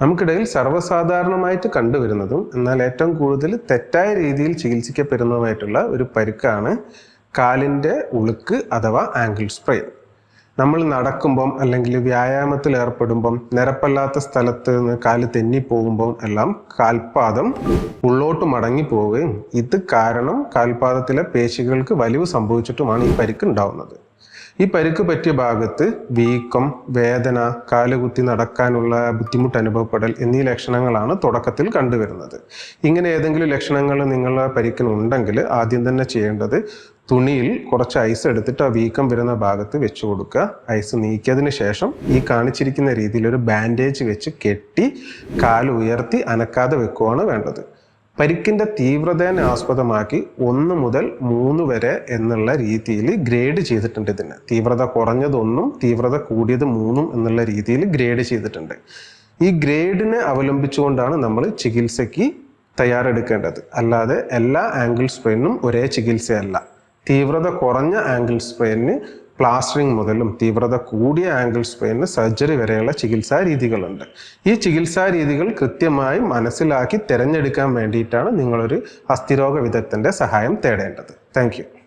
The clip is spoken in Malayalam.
നമുക്കിടയിൽ സർവസാധാരണമായിട്ട് കണ്ടുവരുന്നതും എന്നാൽ ഏറ്റവും കൂടുതൽ തെറ്റായ രീതിയിൽ ചികിത്സിക്കപ്പെടുന്നതുമായിട്ടുള്ള ഒരു പരുക്കാണ് കാലിന്റെ ഉളുക്ക് അഥവാ ആംഗിൾ സ്പ്രെയിൻ. നമ്മൾ നടക്കുമ്പം അല്ലെങ്കിൽ വ്യായാമത്തിൽ ഏർപ്പെടുമ്പം നിരപ്പല്ലാത്ത സ്ഥലത്ത് നിന്ന് കാൽ തെന്നിപ്പോകുമ്പം എല്ലാം കാൽപാദം ഉള്ളോട്ട് മടങ്ങി പോവുകയും ഇത് കാരണം കാൽപാദത്തിലെ പേശികൾക്ക് വലിവ് സംഭവിച്ചിട്ടുമാണ് ഈ പരിക്ക് ഉണ്ടാവുന്നത്. ഈ പരിക്ക് പറ്റിയ ഭാഗത്ത് വീക്കം വേദന കാലുകുത്തി നടക്കാനുള്ള ബുദ്ധിമുട്ട് അനുഭവപ്പെടൽ എന്നീ ലക്ഷണങ്ങളാണ് തുടക്കത്തിൽ കണ്ടുവരുന്നത്. ഇങ്ങനെ ഏതെങ്കിലും ലക്ഷണങ്ങൾ നിങ്ങളുടെ പരിക്കിന് ഉണ്ടെങ്കിൽ ആദ്യം തന്നെ ചെയ്യേണ്ടത് തുണിയിൽ കുറച്ച് ഐസ് എടുത്തിട്ട് ആ വീക്കം വരുന്ന ഭാഗത്ത് വെച്ച് കൊടുക്കുക. ഐസ് നീക്കിയതിന് ശേഷം ഈ കാണിച്ചിരിക്കുന്ന രീതിയിൽ ഒരു ബാൻഡേജ് വെച്ച് കെട്ടി കാൽ ഉയർത്തി അനക്കാതെ വെക്കുകയാണ് വേണ്ടത്. പരിക്കിന്റെ തീവ്രതയെ ആസ്പദമാക്കി ഒന്ന് മുതൽ മൂന്ന് വരെ എന്നുള്ള രീതിയിൽ ഗ്രേഡ് ചെയ്തിട്ടുണ്ട് ഇതിന്. തീവ്രത കുറഞ്ഞത് ഒന്നും തീവ്രത കൂടിയത് മൂന്നും എന്നുള്ള രീതിയിൽ ഗ്രേഡ് ചെയ്തിട്ടുണ്ട്. ഈ ഗ്രേഡിനെ അവലംബിച്ചുകൊണ്ടാണ് നമ്മൾ ചികിത്സയ്ക്ക് തയ്യാറെടുക്കേണ്ടത്. അല്ലാതെ എല്ലാ ആംഗിൾ സ്പ്രെയിനും ഒരേ ചികിത്സയല്ല. തീവ്രത കുറഞ്ഞ ആംഗിൾ സ്പ്രെയിന് പ്ലാസ്റ്ററിംഗ് മുതലും തീവ്രത കൂടിയ ആംഗിൾ സ്പെയിനിന് സർജറി വരെയുള്ള ചികിത്സാ രീതികളുണ്ട്. ഈ ചികിത്സാ രീതികൾ കൃത്യമായി മനസ്സിലാക്കി തിരഞ്ഞെടുക്കാൻ വേണ്ടിയിട്ടാണ് നിങ്ങളൊരു അസ്ഥിരോഗ വിദഗ്ധന്റെ സഹായം തേടേണ്ടത്. താങ്ക്